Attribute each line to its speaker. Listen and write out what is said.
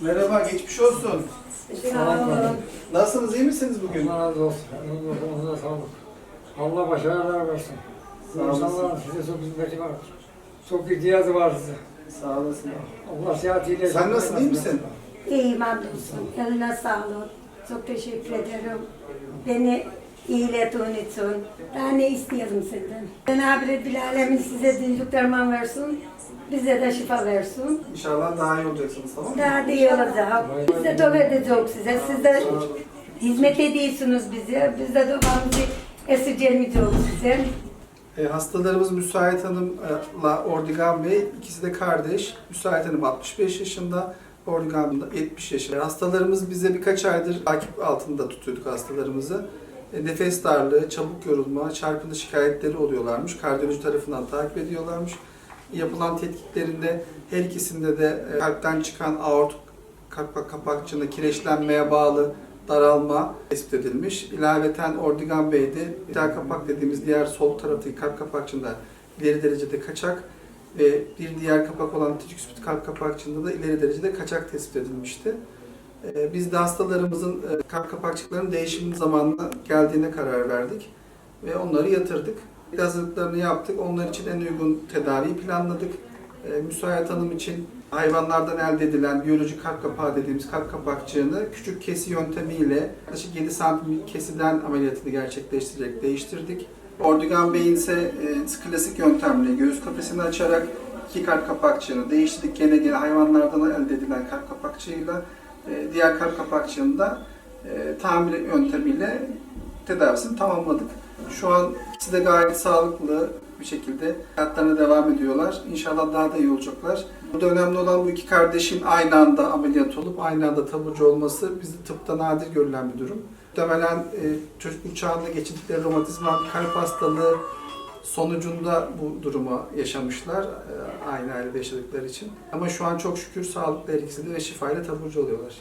Speaker 1: Merhaba, geçmiş olsun. Nasılsınız, iyi misiniz bugün?
Speaker 2: Allah razı olsun. Allah sağlık. Allah başarılar versin.
Speaker 1: Sağ olasın.
Speaker 2: İnsanlar size çok hizmeti var. Çok ihtiyacı var size.
Speaker 1: Sağ olasın.
Speaker 2: Allah sıhhatiyle...
Speaker 1: Sen nasılsın, iyi misin?
Speaker 3: İyiyim hamdolsun. Eline sağlık. Çok teşekkür ederim. Beni iyilettiğin için. Daha ne istiyorum senden? Cenab-ı Bil Alemin size dinlik derman versin. Bize de şifa versin.
Speaker 1: İnşallah daha iyi olacaksınız, tamam mı?
Speaker 3: Daha da iyi olacak. Biz de dua edeceğiz size. Siz de hizmet ediyorsunuz bize. Biz de duamızı esirgemeyeceğiz size.
Speaker 1: E, hastalarımız Müsait Hanım'la Ordigan Bey, ikisi de kardeş. Müsait Hanım 65 yaşında, Ordigan Hanım da 70 yaşında. Hastalarımız bize birkaç aydır takip altında tutuyorduk hastalarımızı. E, nefes darlığı, çabuk yorulma, çarpıntı şikayetleri oluyorlarmış. Kardiyoloji tarafından takip ediyorlarmış. Yapılan tetkiklerinde her ikisinde de e, kalpten çıkan aort kapak kapakçığında kireçlenmeye bağlı daralma tespit edilmiş. İlaveten Ordigan Bey'de diğer kapak dediğimiz diğer sol taraftaki kalp kapakçığında ileri derecede kaçak ve bir diğer kapak olan tijiküspit kalp kapakçığında da ileri derecede kaçak tespit edilmişti. Ee, Biz de hastalarımızın e, kalp kapakçıklarının değişim zamanına geldiğine karar verdik ve onları yatırdık. Hazırlıklarını yaptık. Onlar için en uygun tedaviyi planladık. Ee, Müsait Hanım için hayvanlardan elde edilen biyolojik kalp kapağı dediğimiz kalp kapakçığını küçük kesi yöntemiyle yaklaşık 7 santim kesiden ameliyatını gerçekleştirerek değiştirdik. Ordigan Bey'in ise e, klasik yöntemle göğüs kafesini açarak iki kalp kapakçığını değiştirdik. Gene gene hayvanlardan elde edilen kalp kapakçığıyla e, diğer kalp kapakçığını da e, tamir yöntemiyle tedavisini tamamladık. Şu an ikisi de gayet sağlıklı bir şekilde hayatlarına devam ediyorlar. İnşallah daha da iyi olacaklar. Burada önemli olan bu iki kardeşin aynı anda ameliyat olup aynı anda taburcu olması bizde tıpta nadir görülen bir durum. Muhtemelen e, çocukluk çağında geçirdikleri romatizma kalp hastalığı sonucunda bu durumu yaşamışlar e, aynı ailede yaşadıkları için. Ama şu an çok şükür sağlıklı de ve şifayla taburcu oluyorlar.